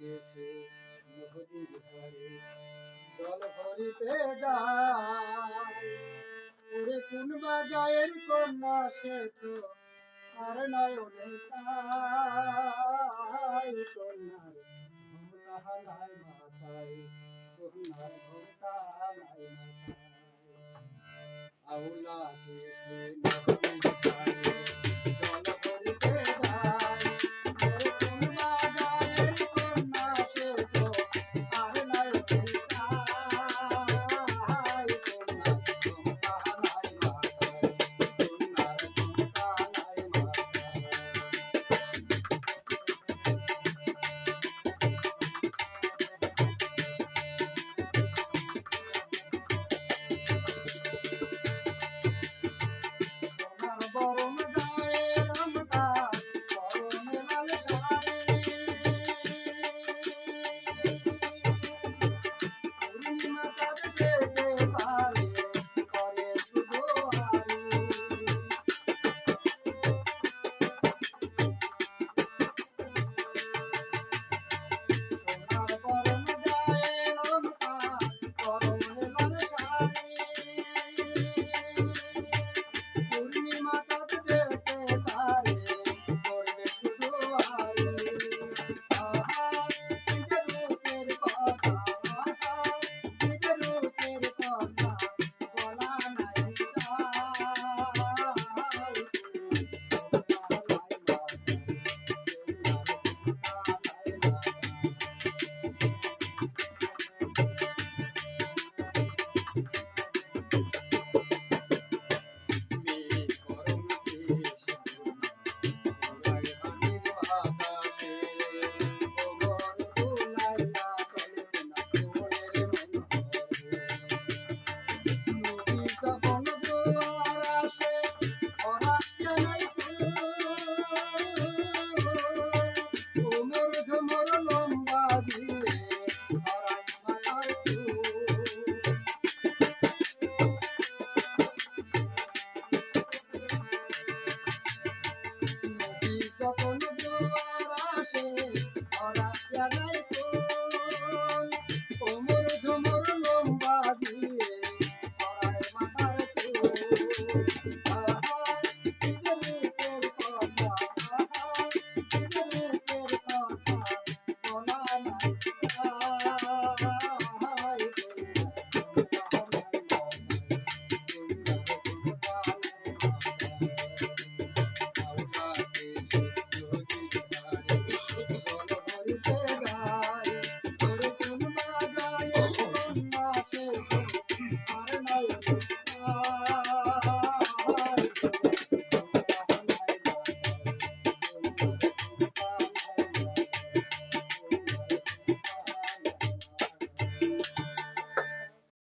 গেছে নদীর ধারে। জল ভরিতে যায়। ওরে কোন বাজায়ের কন্যা সে তো আর নয়নে তাই। কন্যার ঘোমটা নাই মাথায় কন্যার ঘোমটা নাই মাথায়। আউলা কেসে নদীর